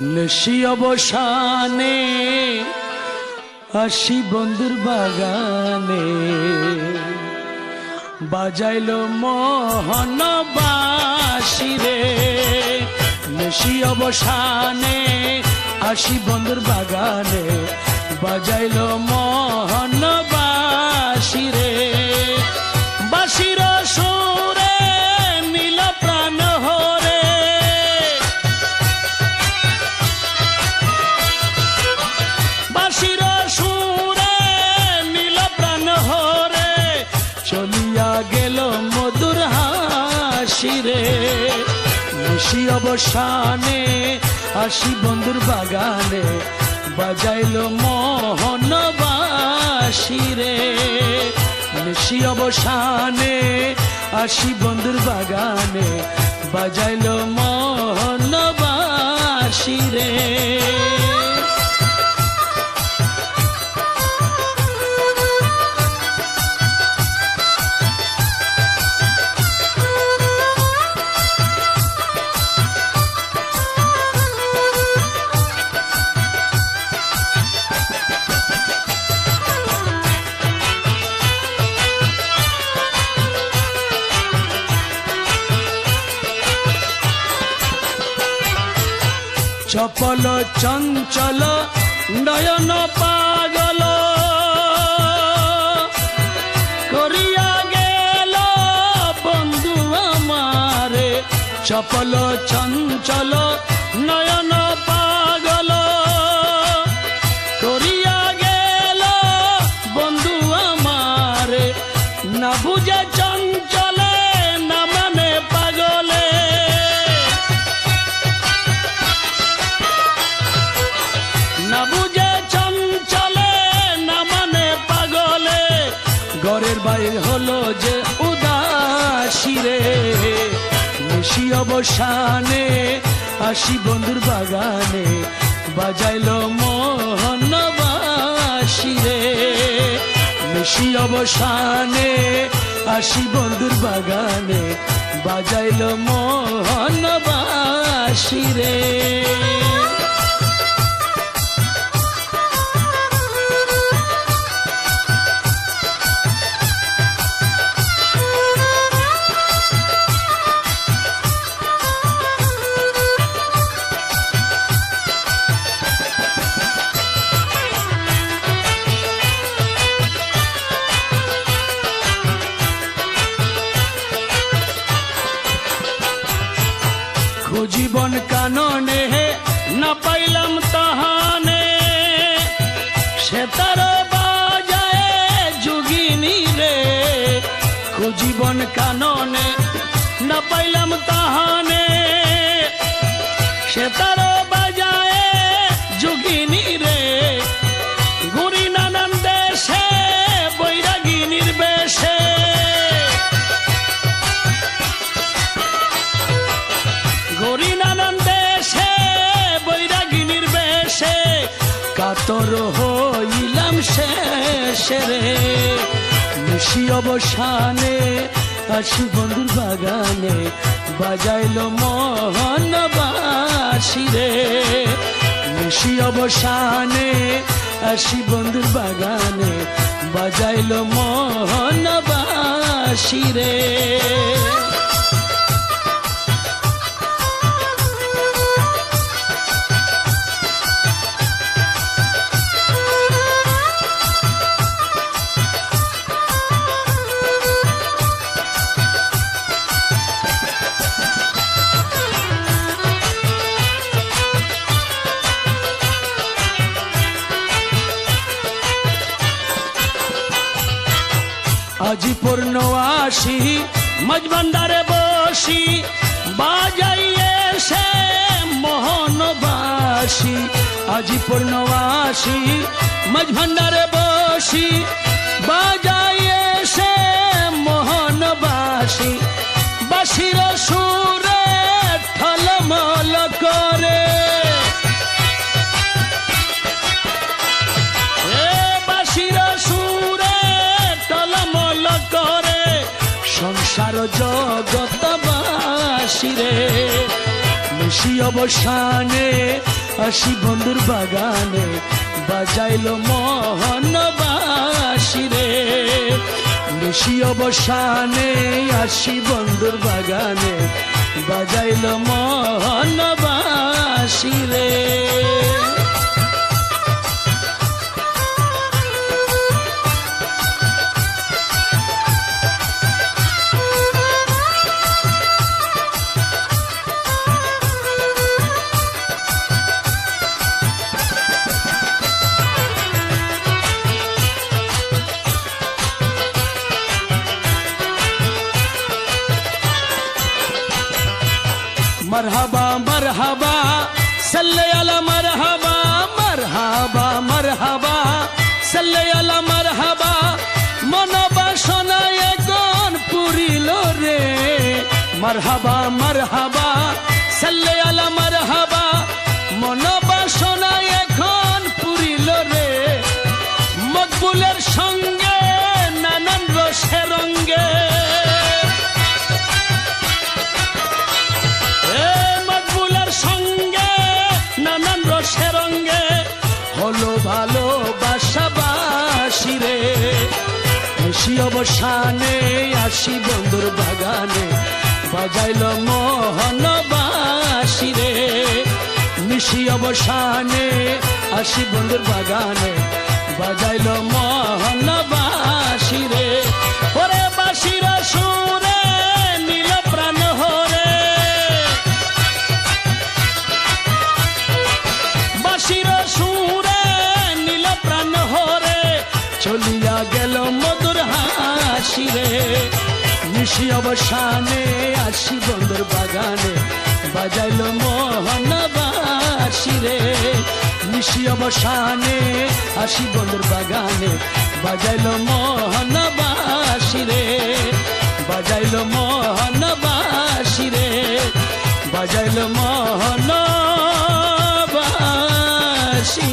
নেশি অবসানে আসি বন্ধুর বাগানে। বাজাইল মোহন বাসি রে, নেশি অবসানে আসি বন্ধুর বাগানে। বাজাইল মোহন বাসি রে বাসির সুরে নিশি অবসানে, আসি বন্ধুর বাগানে, বাজাইল মোহন রে। নিশি অবসানে, আসি বন্ধুর বাগানে, বাজাইল মোহন বাসিরে চপল চঞ্চল নয়ন পাগল। করিয়া গেল বন্ধু আমারে চপল চঞ্চল নয়ন অবসানে, আসি বন্ধুর বাগানে, বাজাইল মোহন বাসিরে নিশি অবসানে, আসি বন্ধুর বাগানে, বাজাইল মোহন বাসিরে খুঁজিবন কাননে না পাইলাম তাহানে। সে তার বাজায় যুগিনী রে। গুরি নানান দেশে বৈরাগিনীর বেশে গরি নানান দেশে বৈরাগিনীর বেশে কাতর হইলাম শেষে রে। নিশি অবসানে আসি বন্ধুর বাগানে, বাজাইল মহন বাসিরে রে। নিশি অবসানে আসি বন্ধুর বাগানে, বাজাইল মোহন বাসিরে রে। আজি পূর্ণ আসি মজবন্দারে বসি বাজাইয়ে সে মোহনবাসী। আজি পূর্ণ আসি মজভান্ডারে বসি বাজাইয়ে সংসার জগৎ বাসিরে নিশি অবসানে আসি বন্ধুর বাগানে, বাজাইল মোহন বাসি রে বেশি অবসানে আসি বন্ধুর বাগানে, বাজাইল মোহন বাসি রে मरहबा मरहबा सल्ले अला मरहबा मरहबा मरहबा सल्ले अला मरहबा মন বাসনা এখন পুরিল রে মারহাবা মারহাবা সাল্লে আলা মারহাবা বেশি অবসানে, আসি বন্ধুর বাগানে। বাজাইল মোহন বাসি রে। নিশি অবসানে, আসি বন্ধুর বাগানে। বাজাইল মোহন দিল মধুর হাসি রে। নিশি অবসানে আসি বন্ধুর বাগানে। বাজাইল মোহন বাসি রে। নিশি অবসানে আসি বন্ধুর বাগানে। বাজাইল মোহন বাসি রে। বাজাইল মোহন বাসি রে। বাজাইল মোহন বাসি